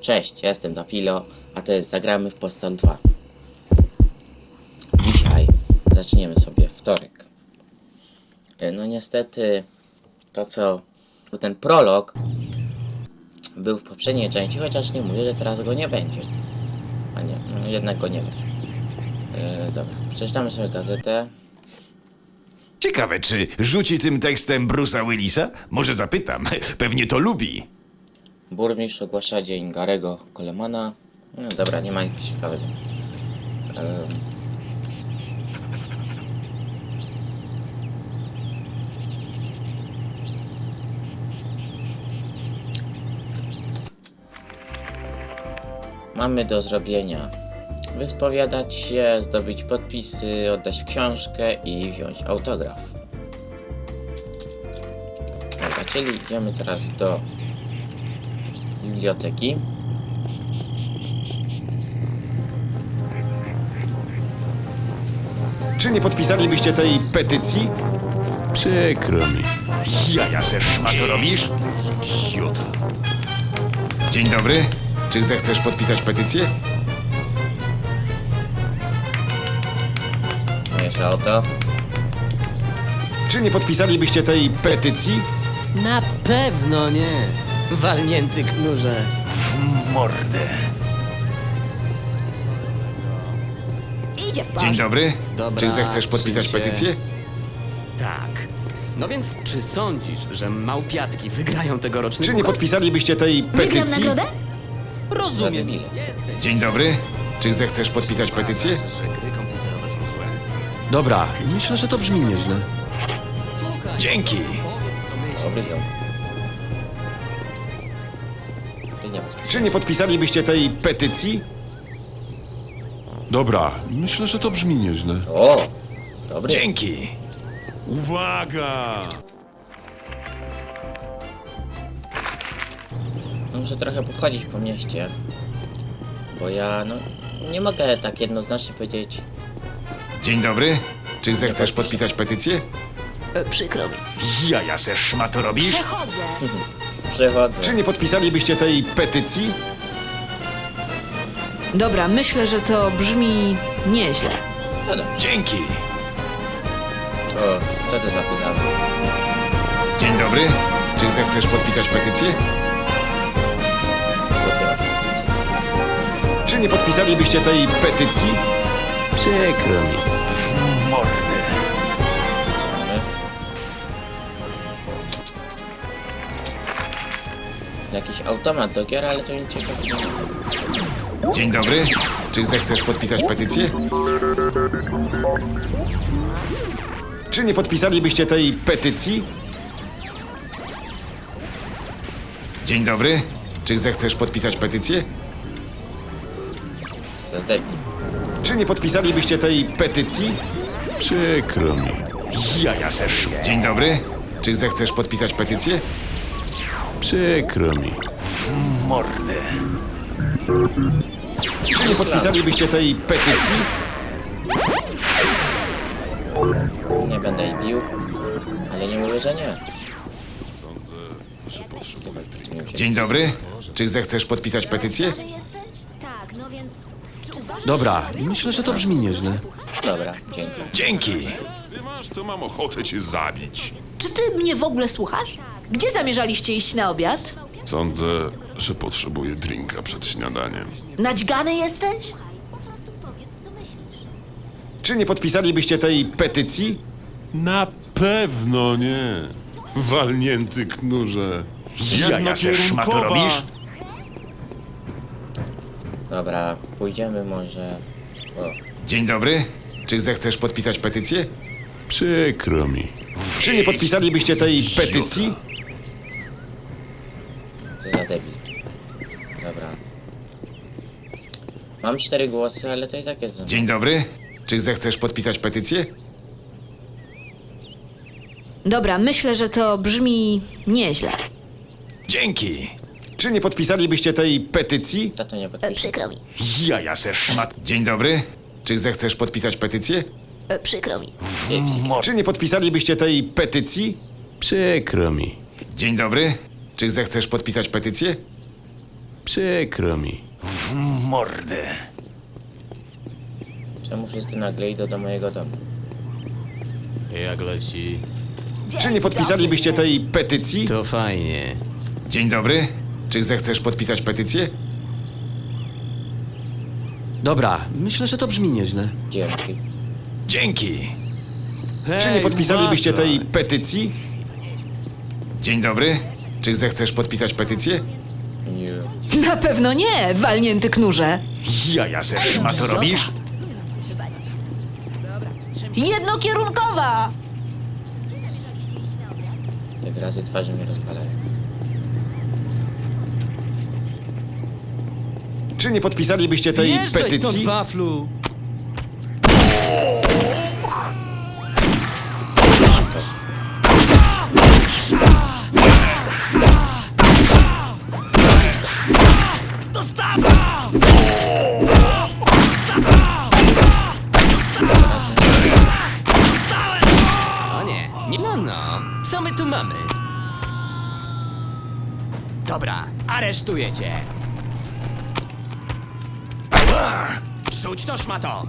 Cześć, ja jestem Dafilo, a to jest Zagramy w Postal 2. Dzisiaj zaczniemy sobie wtorek. E, No niestety, to co ten prolog był w poprzedniej części, chociaż nie mówię, że teraz go nie będzie. A nie, no jednak go nie będzie. E, dobra, przeczytamy sobie gazetę. Ciekawe, czy rzuci tym tekstem Bruce'a Willisa? Może zapytam. Pewnie to lubi. Burmistrz ogłasza dzień Garego Colemana. No dobra, nie ma nic ciekawego. Em. Mamy do zrobienia wyspowiadać się, zdobyć podpisy, oddać książkę i wziąć autograf. Dobra, czyli idziemy teraz do biblioteki. Czy nie podpisalibyście tej petycji? Przykro mi. Jaja se szmato robisz? Idiota. Dzień dobry. Czy zechcesz podpisać petycję? Moje auto. Czy nie podpisalibyście tej petycji? Na pewno nie. Walnięty knurze. W mordę. Idzie w Dzień dobry. Dobra, Czy zechcesz podpisać przyjdzie. petycję? Tak. No więc, czy sądzisz, że małpiatki wygrają tegoroczny Czy nie puchar? podpisalibyście tej Wygram petycji? nagrodę? Rozumiem. Jesteś. Dzień dobry. Czy zechcesz podpisać petycję? Dobra, myślę, że to brzmi nieźle. Dzięki. Dobry dom. Czy nie podpisalibyście tej petycji? Dobra, myślę, że to brzmi nieźle. O! Dobry. Dzięki. Uwaga! Muszę trochę pochodzić po mieście. Bo ja, no, nie mogę tak jednoznacznie powiedzieć. Dzień dobry. Czy zechcesz podpisać petycję? E, przykro mi. Jaja se szmato robisz? Przechodzę. Przechodzę. Czy nie podpisalibyście tej petycji? Dobra, myślę, że to brzmi nieźle. No dobrze. Dzięki. To, co to za pytanie? Dzień dobry. Czy zechcesz podpisać petycję? Czy nie podpisalibyście tej petycji? Przykro mi. Jakiś automat do gier, ale to nic ciekawego. Dzień dobry. Czy zechcesz podpisać petycję? Czy nie podpisalibyście tej petycji? Dzień dobry. Czy zechcesz podpisać petycję? Co za debil. Czy nie podpisalibyście tej petycji? Przykro mi. Jaja se Dzień dobry. Czy zechcesz podpisać petycję? Przykro mi. W mordę. Czy nie podpisalibyście tej petycji? Nie będę jej bił, ale nie mówię, że nie. Dzień dobry. Czy zechcesz podpisać petycję? Tak, no więc... Dobra, myślę, że to brzmi nieźle. Dobra, dzięki. Dzięki. Ty masz, to mam ochotę cię zabić. Czy ty mnie w ogóle słuchasz? Gdzie zamierzaliście iść na obiad? Sądzę, że potrzebuję drinka przed śniadaniem. Naćgany jesteś? Czy nie podpisalibyście tej petycji? Na pewno nie. Walnięty knurze. Jaja se szmato robisz? Dobra, pójdziemy może... O, Dzień dobry. Czy zechcesz podpisać petycję? Przykro mi. Czy nie podpisalibyście tej petycji? Co za debil. Dobra. Mam cztery głosy, ale to i tak jest za Dzień dobry. Czy zechcesz podpisać petycję? Dobra, myślę, że to brzmi nieźle. Dzięki. Czy nie podpisalibyście tej petycji? To to nie E, podpiszę. przykro mi. Jaja se szmat. Dzień dobry. Czy zechcesz podpisać petycję? E, przykro mi. Czy nie podpisalibyście tej petycji? Przykro mi. Dzień dobry. Czy zechcesz podpisać petycję? Przykro mi. W mordę. Czemu wszyscy nagle idą do mojego domu? Jak leci? Czy nie podpisalibyście tej petycji? To fajnie. Dzień dobry. Czy zechcesz podpisać petycję? Dobra, myślę, że to brzmi nieźle. Dzięki. Dzięki. Hej, Czy nie podpisalibyście tej petycji? Dzień dobry. Czy zechcesz podpisać petycję? Nie. Na pewno nie, walnięty knurze. Jaja se szmato robisz? Jednokierunkowa! Jak razy twarzy mnie rozpalają. Czy nie podpisalibyście tej Jeżdżaj stąd, petycji? waflu! Rzuć to!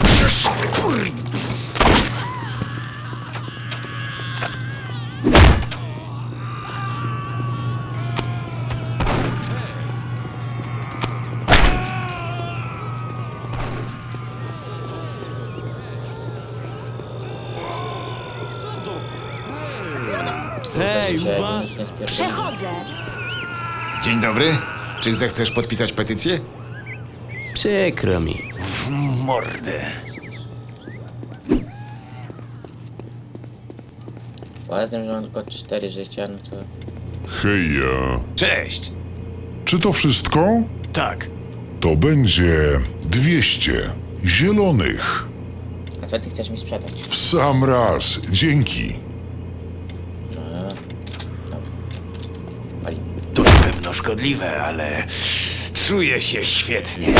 Hej. Przechodzę. Dzień dobry. Czy zechcesz podpisać petycję? Przykro mi. W mordę. Poza tym, że mam tylko cztery życia, no to... Heja. Cześć. Czy to wszystko? Tak. To będzie 200 zielonych. A co ty chcesz mi sprzedać? W sam raz. Dzięki. No. To na pewno szkodliwe, ale czuję się świetnie.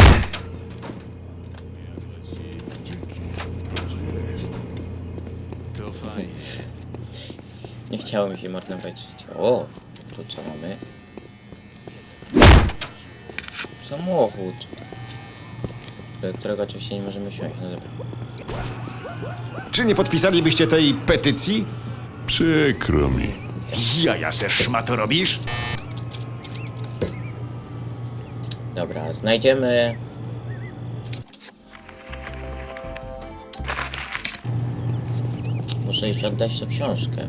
Chciało mi się marnować życia. O, tu co mamy? Samochód. Do którego oczywiście nie możemy siąść. No dobra. Czy nie podpisalibyście tej petycji? Przykro mi. Jaja se szmato robisz? Dobra, znajdziemy... Muszę iść oddać tę książkę.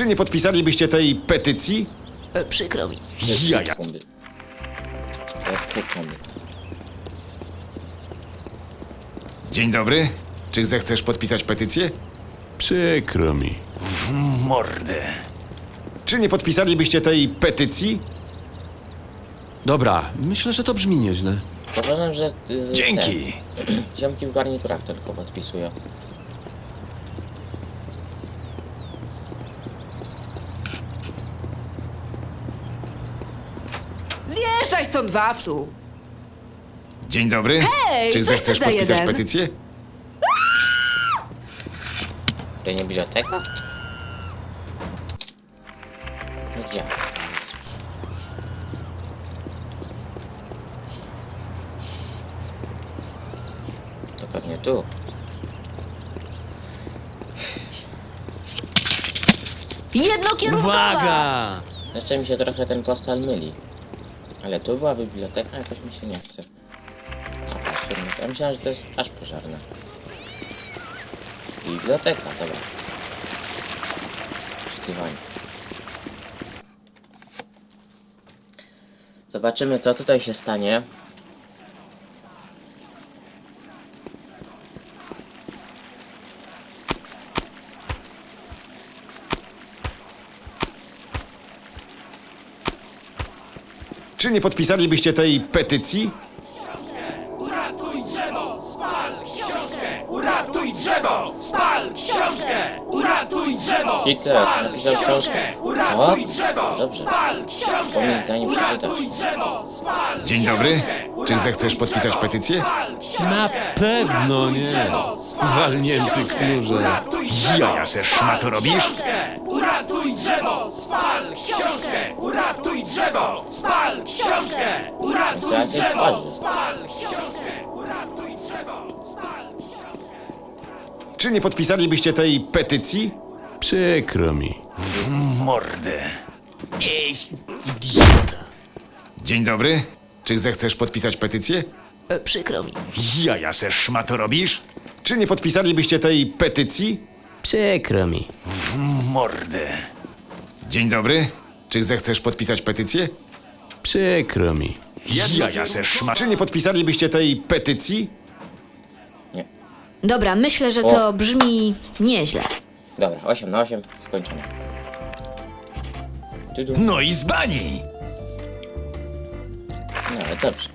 Czy nie podpisalibyście tej petycji? E, Przykro mi. Jaja. Dzień dobry. Czy zechcesz podpisać petycję? Przykro mi. W mordę. Czy nie podpisalibyście tej petycji? Dobra, myślę, że to brzmi nieźle. Że z, Dzięki. Ten, ziomki w garniturach tylko podpisują. Dzień dobry. Hej, Czy coś zechcesz ty za podpisać jeden? petycję? To nie biblioteka? No gdzie? To pewnie tu. Jednokierunkowa! Uwaga! Jeszcze mi się trochę ten postal myli. Ale tu była biblioteka, jakoś mi się nie chce. Kierunek. Ja myślałem, że to jest aż pożarna. Biblioteka, dobra. Czytywanie. Zobaczymy, co tutaj się stanie. Czy nie podpisalibyście tej petycji? Uratuj drzewo! Spal książkę! Uratuj drzewo! Hitler Spal napisał książkę. Uratuj Tak? drzewo! Dobrze. Spal książkę! Pomyśl, zanim przeczytasz. Uratuj drzewo! Spal Dzień dobry. książkę! Czy zechcesz podpisać petycję? Spal książkę! Na pewno Uratuj nie. drzewo! Spal Walnięty książkę! knurze. Uratuj drzewo! Jaja se szmato robisz? Książkę! Uratuj drzewo! Spal książkę! Uratuj drzewo! Spal książkę! Uratuj Zaraz jest drzewo! twarzy. Spal książkę! Uratuj drzewo! Spal książkę! Czy nie podpisalibyście tej petycji? Przykro mi. Mordę. Dzień dobry. Czy zechcesz podpisać petycję? E, Przykro mi. Jaja se szmato robisz? Czy nie podpisalibyście tej petycji? Przykro mi. Mordę. Dzień dobry. Czy zechcesz podpisać petycję? Przykro mi. Jaja se. Czy nie podpisalibyście tej petycji? Dobra, myślę, że O. to brzmi nieźle. Dobra, 8 na 8, skończone. Tudu. No i z bani. No, ale dobrze.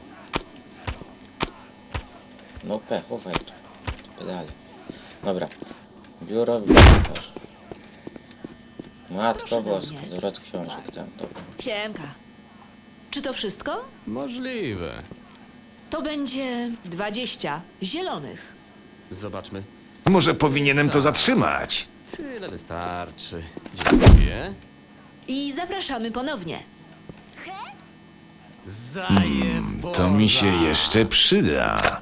No pechu, wejdę. Pedale. Dobra. Biuro bibliotekarza. Matko Proszę do boska, mnie. zwrot książek tam, dobra. Siemka. Czy to wszystko? Możliwe. To będzie 20 zielonych. Zobaczmy. Może powinienem to zatrzymać. Tyle wystarczy. Dziękuję. I zapraszamy ponownie. Zajebora. To mi się jeszcze przyda.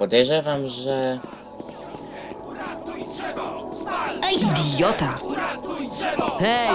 Podejrzewam, że... Ej, idiota! Hej,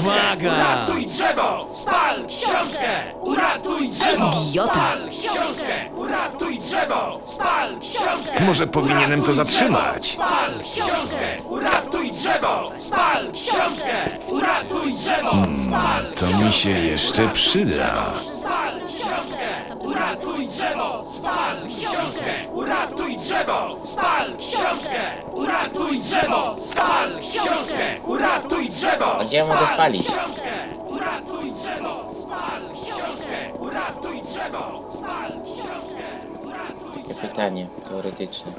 uwaga! Uratuj drzewo! Spal książkę! Uratuj drzewo! idiota. Spal książkę! Uratuj drzewo! Spal książkę! Może powinienem to zatrzymać. Spal książkę! Uratuj drzewo! Spal książkę! Uratuj drzewo! Spal To mi się jeszcze przyda. Spal książkę! Uratuj drzewo! Spal książkę! Uratuj drzewo! Spal książkę! Uratuj drzewo! Spal książkę! Uratuj drzewo! A gdzie ja mogę Spal spalić? książkę! Uratuj drzewo! Spal książkę! Uratuj drzewo! Spal książkę! Uratuj Takie pytanie teoretyczne.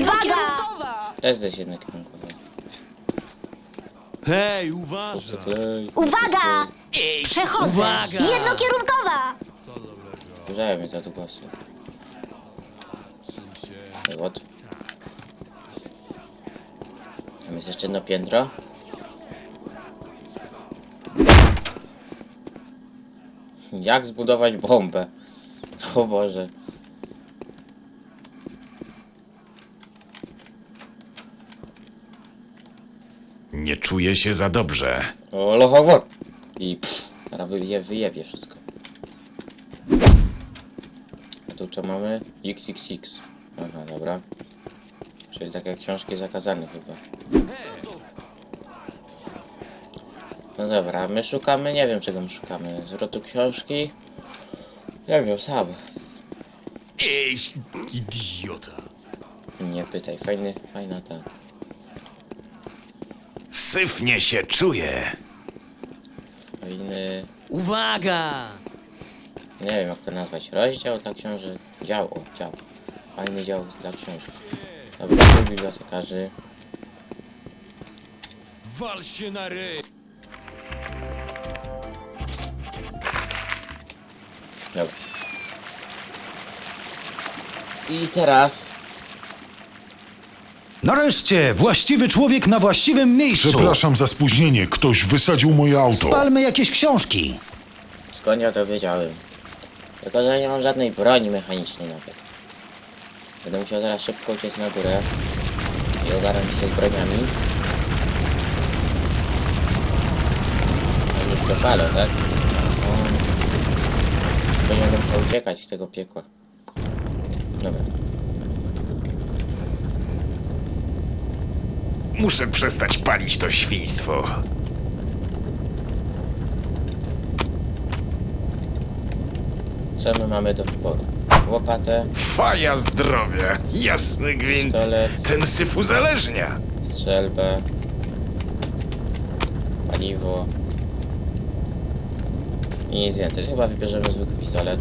Uwaga! Też jednokierunkowe. Hej, uważaj. Uwaga! Przechodzę! Uwaga! Jednokierunkowa! Wkurzają mnie te odgłosy. I what? Tam jest jeszcze jedno piętro. Jak zbudować bombę? O Boże. Nie czuję się za dobrze. O, lochowor! I pff, teraz wyje, wyjebie wszystko. A tu co mamy? XXX. Aha, dobra. Czyli takie książki zakazane chyba. No dobra, my szukamy, nie wiem czego my szukamy. Zwrotu książki? Nie wiem, sam. Ej, idiota. Nie pytaj, fajny, fajna ta. Syfnie się czuję. Uwaga! nie wiem jak to nazwać, rozdział dla książek, dział, o, dział. Fajny dział dla książek. Dobra, tu bibliotekarzy. Wal się na ryj. Dobra. I teraz Nareszcie, właściwy człowiek na właściwym miejscu. Przepraszam za spóźnienie. Ktoś wysadził moje auto. Spalmy jakieś książki. skąd ja to wiedziałem. Tylko, że nie mam żadnej broni mechanicznej nawet. Będę musiał teraz szybko uciec na górę i ogarnąć się z broniami. On już przepalał, tak? On... Będę musiał uciekać z tego piekła. Dobra. Muszę przestać palić to świństwo. Co my mamy do wyboru? Łopatę, Faja zdrowia, jasny gwint. Pistolet. Ten syf uzależnia. strzelbę, paliwo i nic więcej. Chyba wybierzemy zwykły pistolet.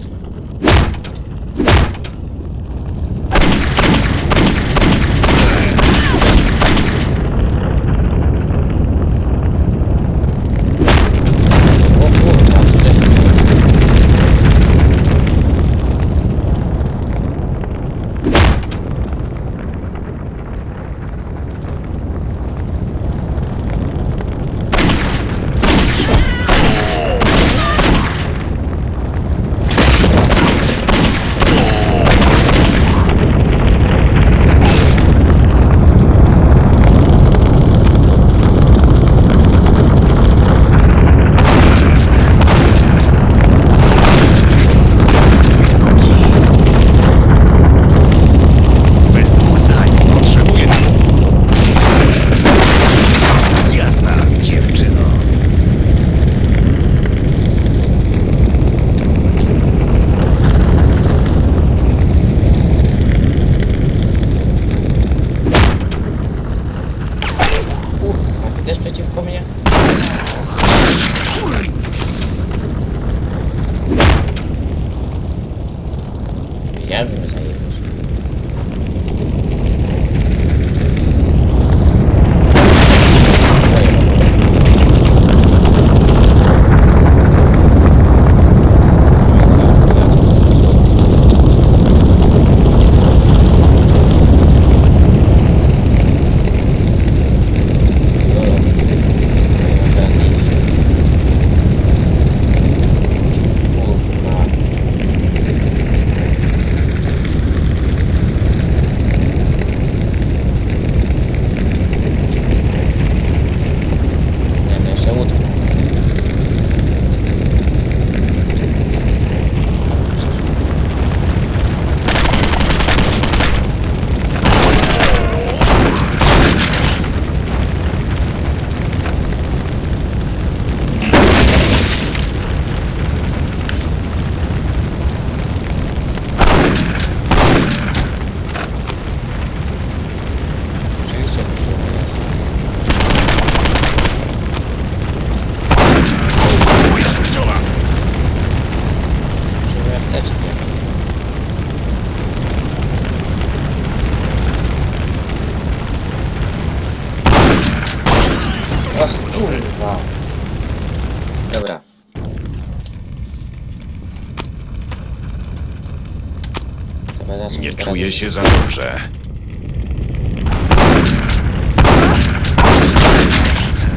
Czuję się za dobrze.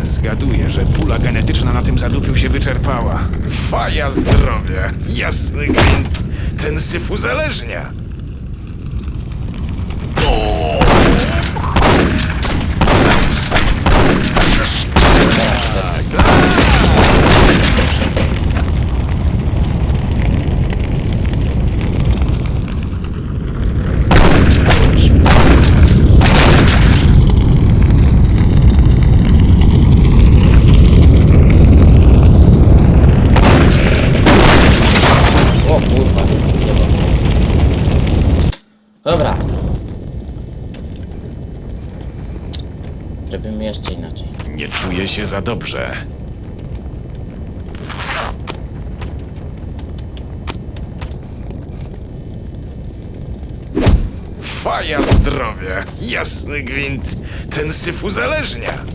Zgaduję, że pula genetyczna na tym zadupiu się wyczerpała. Faja zdrowie, jasny gwint. Ten syf uzależnia. O kurwa. Dobra. Zrobimy jeszcze inaczej. Nie czuję się za dobrze. Faja zdrowie, jasny gwint. Ten syf uzależnia.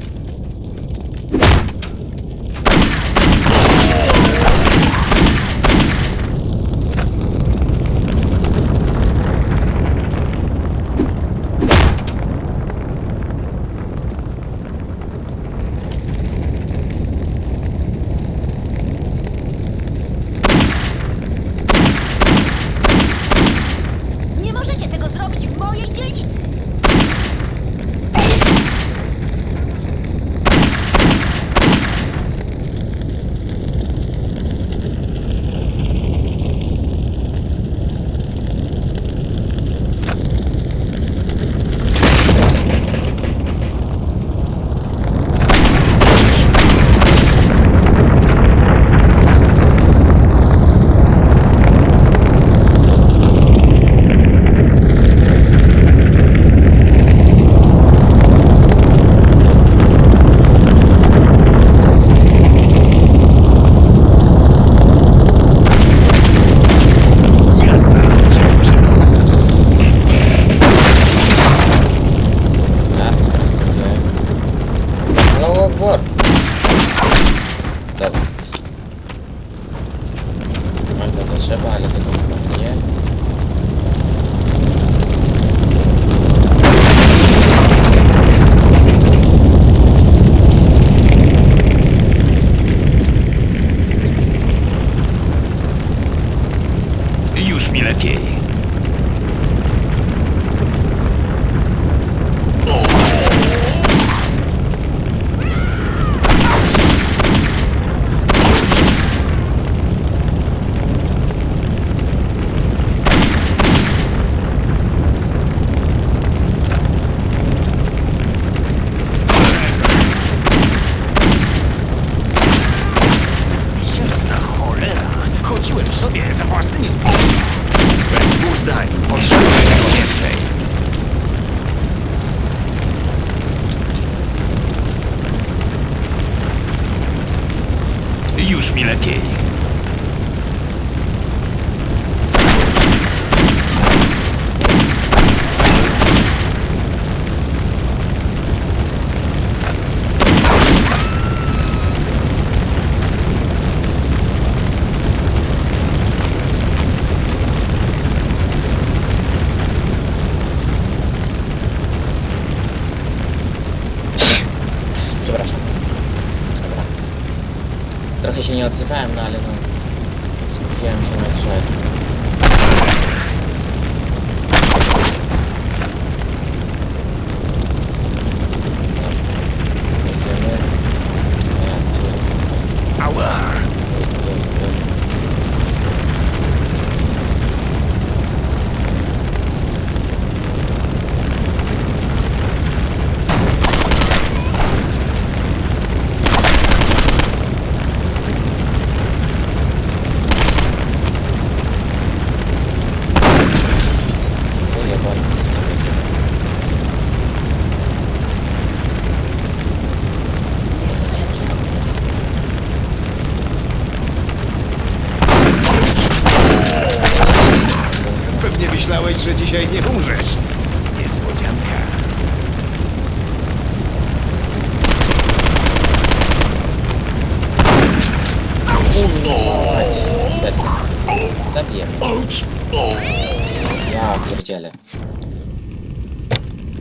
Pierdzielę.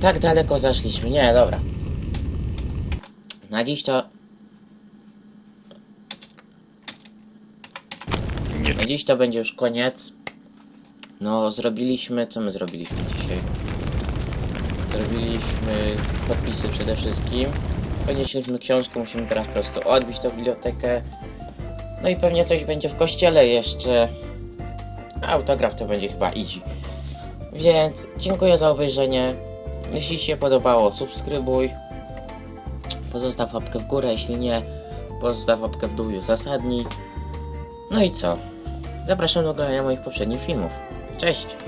Tak daleko zaszliśmy. Nie, dobra. Na dziś to... Na dziś to będzie już koniec. No, zrobiliśmy... Co my zrobiliśmy dzisiaj? Zrobiliśmy podpisy przede wszystkim. Ponieśliśmy książkę, musimy teraz po prostu odbić tą bibliotekę. No i pewnie coś będzie w kościele jeszcze. Autograf to będzie chyba easy. Więc dziękuję za obejrzenie. Jeśli się podobało, subskrybuj. Pozostaw łapkę w górę, jeśli nie, pozostaw łapkę w dół i uzasadnij. No i co? Zapraszam do oglądania moich poprzednich filmów. Cześć!